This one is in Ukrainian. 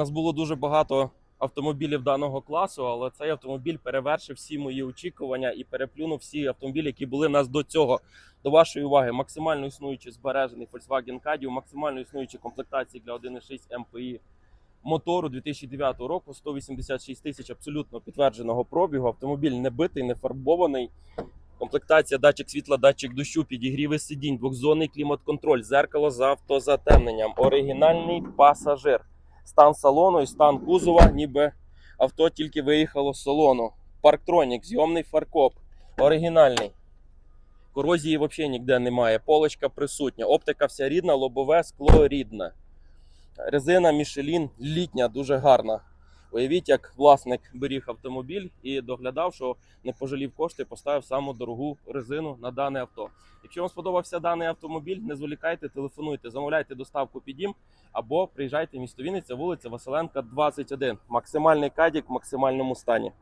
нас було дуже багато автомобілів даного класу, але цей автомобіль перевершив всі мої очікування і переплюнув всі автомобілі, які були в нас до цього. До вашої уваги, максимально існуючий збережений Volkswagen Caddy, максимально існуючі комплектації для 1.6 MPI мотору 2009 року, 186 тисяч абсолютно підтвердженого пробігу. Автомобіль не битий, не фарбований. Комплектація, датчик світла, датчик дощу, підігріви сидінь, двохзонний клімат-контроль, зеркало з автозатемненням, оригінальний пасажир. Стан салону і стан кузова, ніби авто тільки виїхало з салону. Парктронік, зйомний фаркоп, оригінальний. Корозії взагалі ніде немає. Полочка присутня. Оптика вся рідна, лобове скло рідне. Резина Мішелін літня, дуже гарна. Уявіть, як власник беріг автомобіль і доглядав, що не пожалів кошти, поставив саму дорогу резину на дане авто. Якщо вам сподобався даний автомобіль, не зволікайте, телефонуйте, замовляйте доставку під дім або приїжджайте в місто Вінниця, вулиця Василенка, 21. Максимальний кадік в максимальному стані.